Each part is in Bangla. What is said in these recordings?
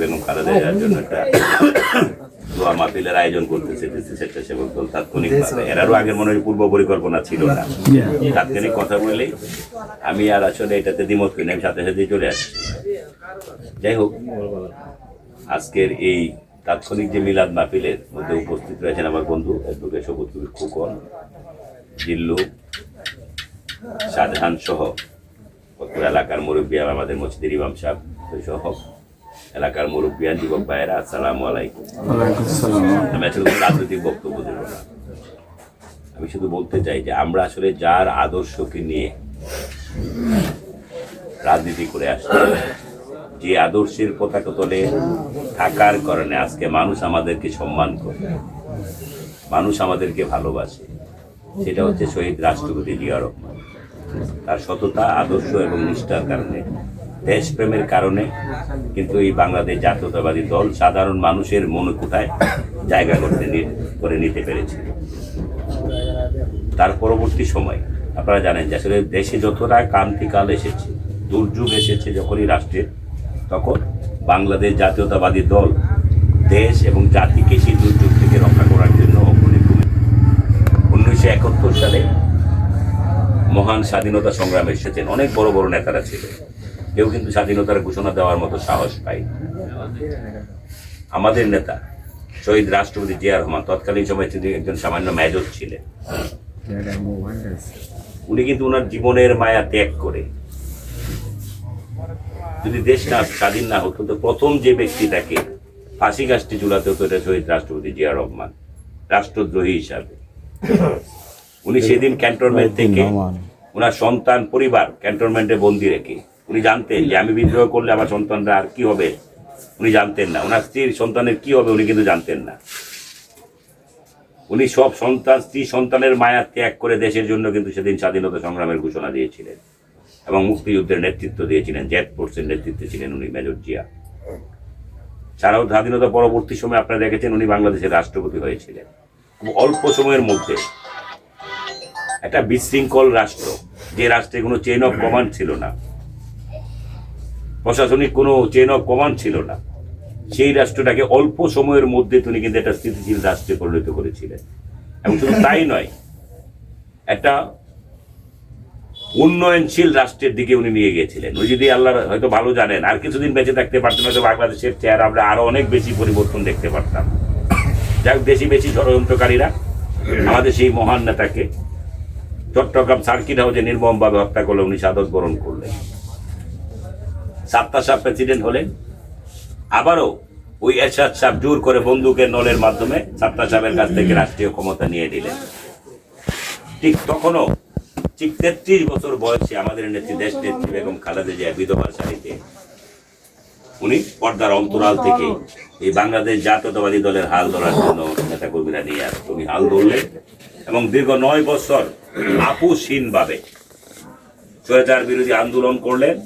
বেগম খালেদা জিয়ার জন্য একটা দোয়া মাহফিলের আয়োজন করতেছে স্বেচ্ছাসেবক দল তাৎক্ষণিকভাবে এরারও আগের মনে হয় পূর্ব পরিকল্পনা ছিল না। তাৎক্ষণিক কথা বললেই আমি আর আসলে এটাতে দ্বিমত করি আমি সাথে সাথেই চলে আসছি। যাই হোক আজকের এই তাৎক্ষণিক যে মিলাদ মাহফিলের মধ্যে উপস্থিত রয়েছেন আমার বন্ধু অ্যাডভোকেট সবুজ কবির খোকন জিল্লু শাহজাহান সহ এলাকার মুরব্বিয়ান আমাদের মসজিদের ইমাম সাহেব সহ এলাকার মুরব্বিয়ান যুবক ভাইয়েরা আসসালামু আলাইকুম আমি আসলে রাজনৈতিক বক্তব্য দেব না আমি শুধু বলতে চাই যে আমরা আসলে যার আদর্শকে নিয়ে রাজনীতি করে আসছি যে আদর্শের পতাকা তলে থাকার কারণে আজকে মানুষ আমাদেরকে সম্মান করে মানুষ আমাদেরকে ভালোবাসে সেটা হচ্ছে শহীদ রাষ্ট্রপতি জিয়া রহমান তার সততা আদর্শ এবং নিষ্ঠার কারণে দেশপ্রেমের কারণে কিন্তু এই বাংলাদেশ জাতীয়তাবাদী দল সাধারণ মানুষের মনে কোথায় জায়গা করতে করে নিতে পেরেছে। তার পরবর্তী সময়, আপনারা জানেন যে আসলে দেশে যতটা ক্রান্তিকাল এসেছে, দুর্যোগ এসেছে যখনই রাষ্ট্রের তখন বাংলাদেশ জাতীয়তাবাদী দল দেশ এবং জাতিকে সেই দুর্যোগ থেকে রক্ষা করার জন্য অগ্রণী উনিশশো একাত্তর সালে মহান স্বাধীনতা সংগ্রামে এসেছেন অনেক বড় বড় নেতারা ছিল কেউ কিন্তু স্বাধীনতার ঘোষণা দেওয়ার মতো সাহস পায় আমাদের নেতা শহীদ রাষ্ট্রপতি জিয়া রহমান তৎকালীন সময় তিনি একজন সামান্য মেজর ছিলেন। উনি কিন্তু ওনার জীবনের মায়া ত্যাগ করে। যদি দেশ না স্বাধীন না হতো তো প্রথম যে ব্যক্তি ব্যক্তিটাকে ফাঁসি গাছটি ঝুলাতে হতো এটা শহীদ রাষ্ট্রপতি জিয়া রহমান রাষ্ট্রদ্রোহী হিসাবে। উনি সেদিন ক্যান্টনমেন্ট থেকে ওনার সন্তান পরিবার ক্যান্টনমেন্টে বন্দি রেখে উনি জানতেন যে, আমি বিদ্রোহ করলে আমার সন্তানরা আর কি হবে? উনি জানতেন না। ওনার স্ত্রীর সন্তানের কি হবে উনি কিন্তু জানতেন না। উনি সব সন্তান, স্ত্রী সন্তানের মায়া ত্যাগ করে দেশের জন্য কিন্তু সেদিন স্বাধীনতা সংগ্রামের ঘোষণা দিয়েছিলেন এবং মুক্তিযুদ্ধের নেতৃত্ব দিয়েছিলেন, জেট ফোর্সের নেতৃত্বে ছিলেন উনি, মেজর জিয়া। ছাড়াও স্বাধীনতা পরবর্তী সময় আপনারা দেখেছেন উনি বাংলাদেশের রাষ্ট্রপতি হয়েছিলেন। অল্প সময়ের মধ্যে একটা বিশৃঙ্খল রাষ্ট্র, যে রাষ্ট্রে কোনো চেইন অফ কমান্ড ছিল না। প্রশাসনিক কোনো চেন অফ কমান্ড ছিল না। সেই রাষ্ট্রটাকে অল্প সময়ের মধ্যে তিনি কিন্তু একটা স্থিতিশীল রাষ্ট্রে পরিণত করেছিলেন। এবং শুধু তাই নয়, একটা উন্নয়নশীল রাষ্ট্রের দিকে উনি নিয়ে গিয়েছিলেন উনি যদি আল্লাহ হয়তো ভালো জানেন, আর কিছুদিন বেঁচে থাকতে পারতেন, হয়তো বাংলাদেশের চেহারা আমরা আরও অনেক বেশি পরিবর্তন দেখতে পারতাম। যাই হোক বেশি বেশি ষড়যন্ত্রকারীরা আমাদের সেই মহান নেতাকে চট্টগ্রাম সার্কিট হাউসে নির্মমভাবে হত্যা করলে উনি সাদত বরণ করলেন। সাত্তা সাহ প্রেসিডেন্ট হলেন। আবারও ওই এরশাদ সাহেব জোর করে বন্দুকের নলের মাধ্যমে সাত্তা সাহেবের কাছ থেকে রাষ্ট্রীয় ক্ষমতা নিয়ে নিলেন। ঠিক তখনও, ঠিক তেত্রিশ বছর বয়সে আমাদের নেত্রী দেশ নেত্রী বেগম খালেদা জিয়া বিধবার শাড়িতে উনি পর্দার অন্তরাল থেকে এই বাংলাদেশ জাতীয়তাবাদী দলের হাল ধরার জন্য নেতাকর্মীরা নিয়ে আসতো উনি হাল ধরলেন এবং দীর্ঘ নয় বছর আপুসহীনভাবে স্বৈরাচার বিরোধী আন্দোলন করলেন।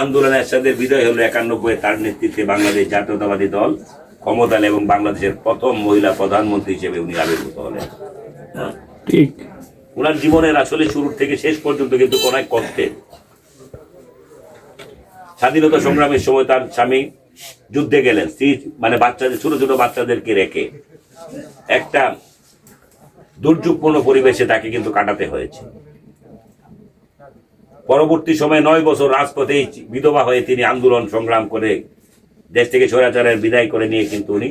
আন্দোলনের সাথে বিজয় হলো একানব্বই তার নেতৃত্বে বাংলাদেশ জাতীয়তাবাদী দল ক্ষমতাল এবং বাংলাদেশের প্রথম মহিলা প্রধানমন্ত্রী হিসেবে উনি আবির্ভূত হলেন। ঠিক। ওনার জীবনের আসলে শুরু থেকে শেষ পর্যন্ত কিন্তু কোন এক কষ্টের স্বাধীনতা সংগ্রামের সময় তার স্বামী যুদ্ধে গেলেন স্ত্রী মানে বাচ্চাদের ছোট ছোট বাচ্চাদেরকে রেখে। একটা দুর্যোগপূর্ণ পরিবেশে তাকে কিন্তু কাটাতে হয়েছে। পরবর্তী সময়ে নয় বছর রাজপথেই বিধবা হয়ে তিনি আন্দোলন সংগ্রাম করে দেশ থেকে স্বৈরাচারের বিদায় করে নিয়ে কিন্তু উনি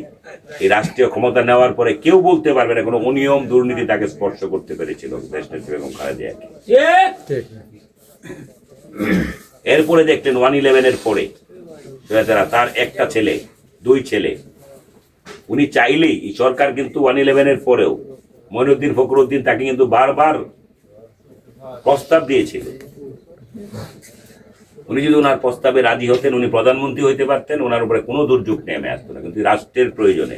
এই রাষ্ট্রীয় ক্ষমতা নেওয়ার পরে কেউ বলতে পারবে না, কোনো অনিয়ম দুর্নীতি তাকে স্পর্শ করতে পেরেছিল বেগম খালেদা এরপরে দেখলেন ওয়ান ইলেভেনের পরে স্বৈরাচারা তার একটা ছেলে, দুই ছেলে। উনি চাইলেই সরকার কিন্তু ওয়ান ইলেভেনের পরেও মইনুদ্দিন ফখরুদ্দিন তাকে কিন্তু বারবার প্রস্তাব দিয়েছিল। উনি যদি ওনার প্রস্তাবে রাজি হতেন, উনি প্রধানমন্ত্রী হইতে পারতেন, ওনার উপরে কোনো দুর্যোগ নেমে আসতো না। কিন্তু রাষ্ট্রের প্রয়োজনে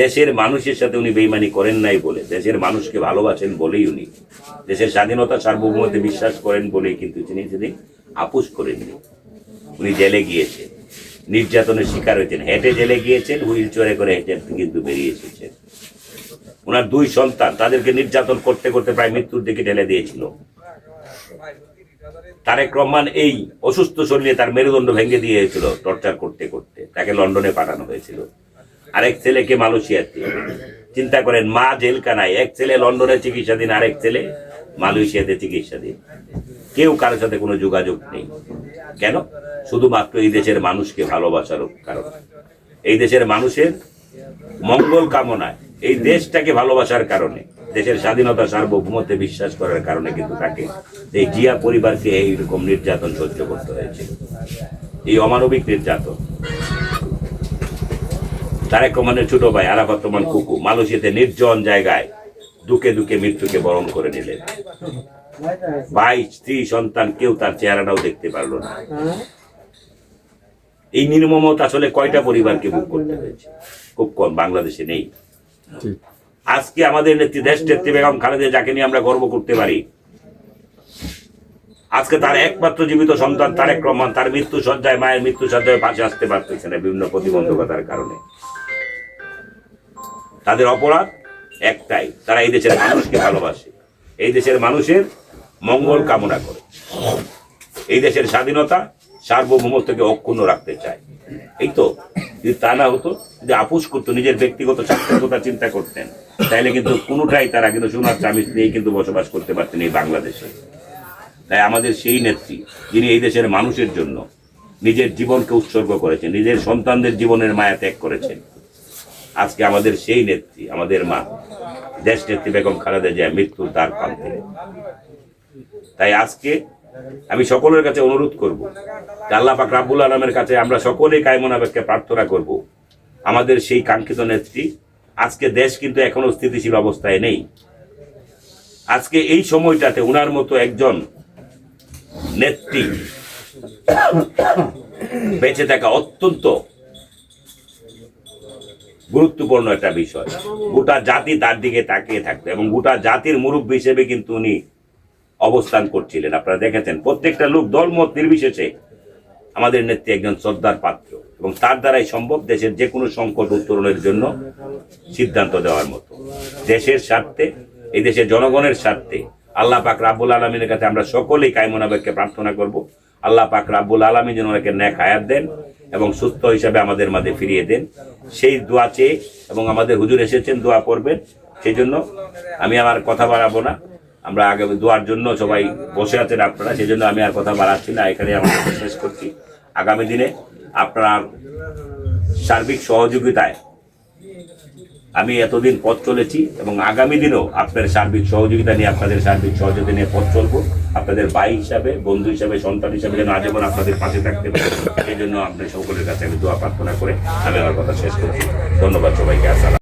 দেশের মানুষের সাথে উনি বেইমানি করেন নাই বলে, দেশের মানুষকে ভালোবাসেন বলেই উনি, দেশের স্বাধীনতা সার্বভৌমতে বিশ্বাস করেন বলেই কিন্তু তিনি সেদিন আপোষ করেননি। উনি জেলে গিয়েছেন, নির্যাতনের শিকার হয়েছেন, হেঁটে জেলে গিয়েছেন, হুইল চড়ে করে হেঁটে কিন্তু বেরিয়ে এসেছেন। ওনার দুই সন্তান, তাদেরকে নির্যাতন করতে করতে প্রায় মৃত্যুর দিকে ঠেলে দিয়েছিল। তারেক রহমান এই অসুস্থ শরীরে তার মেরুদণ্ড ভেঙে দিয়েছিল, টর্চার করতে করতে। তাকে লন্ডনে পাঠানো হয়েছিল। আরেক ছেলেকে মালয়েশিয়াতে চিন্তা করেন, মা জেলখানায়, এক ছেলে লন্ডনে চিকিৎসাধীন, আরেক ছেলে মালয়েশিয়াতে চিকিৎসাধীন। কেউ কারোর সাথে কোনো যোগাযোগ নেই। কেন? শুধুমাত্র এই দেশের মানুষকে ভালোবাসার কারণে। এই দেশের মানুষের মঙ্গল কামনায়, এই দেশটাকে ভালোবাসার কারণে। দেশের স্বাধীনতা সার্বভৌমত্বে বিশ্বাস করার কারণে কিন্তু তাকে, এই জিয়া পরিবারকে এইরকম নির্যাতন সহ্য করতে হয়েছে। এই অমানবিক নির্যাতন। তারেক রহমানের ছোট ভাই আরাফাত রহমান কুকু মালয়েশিয়াতে নির্জন জায়গায় দুকে দুকে মৃত্যুকে বরণ করে নিলেন। ভাই স্ত্রী, সন্তান, কেউ তার চেহারাটাও দেখতে পারল না। এই নির্মমতা আসলে কয়টা পরিবারকে ভোগ করতে হয়েছে? খুব কম, বাংলাদেশে নেই। আজকে আমাদের নেত্রী দেশ নেত্রী বেগম খালেদা যাকে নিয়ে আমরা গর্ব করতে পারি। আজকে তার একমাত্র জীবিত সন্তান তারেক রহমান, তার মৃত্যু সজ্জায়, মায়ের মৃত্যু সজ্জায় পাশে আসতে পারতেছে না বিভিন্ন প্রতিবন্ধকতার কারণে। তাদের অপরাধ একটাই, তারা এই দেশের মানুষকে ভালোবাসে। এই দেশের মানুষের মঙ্গল কামনা করে। এই দেশের স্বাধীনতা সার্বভৌমত্বকে অক্ষুণ্ণ রাখতে চায়। এই তো যদি তা না হতো, যদি আপুস করতো, নিজের ব্যক্তিগত স্বার্থের কথা চিন্তা করতেন তাইলে কিন্তু কোনোটাই তারা কিন্তু সোনার চামিচ নিয়েই কিন্তু বসবাস করতে পারতেন এই বাংলাদেশে। তাই আমাদের সেই নেত্রী, যিনি এই দেশের মানুষের জন্য নিজের জীবনকে উৎসর্গ করেছেন, নিজের সন্তানদের জীবনের মায়া ত্যাগ করেছেন। আজকে আমাদের সেই নেত্রী, আমাদের মা, দেশ নেত্রী বেগম খালেদা জিয়া মৃত্যুর দ্বার প্রান্তে। তাই আজকে আমি সকলের কাছে অনুরোধ করব আল্লাহ পাক রাব্বুল আলমের কাছে আমরা সকলেই কায়মনাবেগকে প্রার্থনা করব। আমাদের সেই কাঙ্ক্ষিত নেত্রী, আজকে দেশ কিন্তু এখনও স্থিতিশীল অবস্থায় নেই। আজকে এই সময়টাতে উনার মতো একজন নেত্রী বেঁচে থাকা অত্যন্ত গুরুত্বপূর্ণ একটা বিষয়। গোটা জাতি তার দিকে তাকিয়ে থাকতো এবং গোটা জাতির মুরব্বী হিসেবে কিন্তু উনি অবস্থান করছিলেন। আপনারা দেখেছেন, প্রত্যেকটা লোক দলমত নির্বিশেষে আমাদের নেত্রী একজন শ্রদ্ধার পাত্র এবং তার দ্বারাই সম্ভব দেশের যে কোনো সংকট উত্তরণের জন্য সিদ্ধান্ত দেওয়ার মতো। দেশের স্বার্থে, এই দেশের জনগণের স্বার্থে আল্লাহ পাক রাব্বুল আলমিনের কাছে আমরা সকলেই কায়মনাবেগকে প্রার্থনা করব। আল্লাহ পাক রাব্বুল আলমী যেন ওনাকে ন্যাক হায়াত দেন এবং সুস্থ হিসাবে আমাদের মাঝে ফিরিয়ে দেন। সেই দোয়া চেয়ে এবং আমাদের হুজুর এসেছেন, দোয়া করবেন। সেই জন্য আমি আমার কথা বাড়াবো না। আমরা আগে দোয়ার জন্য সবাই বসে আছেন আপনারা সেই জন্য আমি আর কথা বাড়াচ্ছি না এখানে আমার শেষ করছি। আগামী দিনে আপনার সার্বিক সহযোগিতায় আমি এতদিন পথ চলেছি এবং আগামী দিনেও আপনার সার্বিক সহযোগিতা নিয়ে, আপনাদের সার্বিক সহযোগিতা নিয়ে পথ চলবো। আপনাদের ভাই হিসাবে, বন্ধু হিসাবে, সন্তান হিসাবে যেন আজীবন আপনাদের পাশে থাকতে পারে, সেই জন্য আপনার সকলের কাছে আমি দোয়া প্রার্থনা করে আমি আমার কথা শেষ করছি। ধন্যবাদ সবাইকে, আসসালাম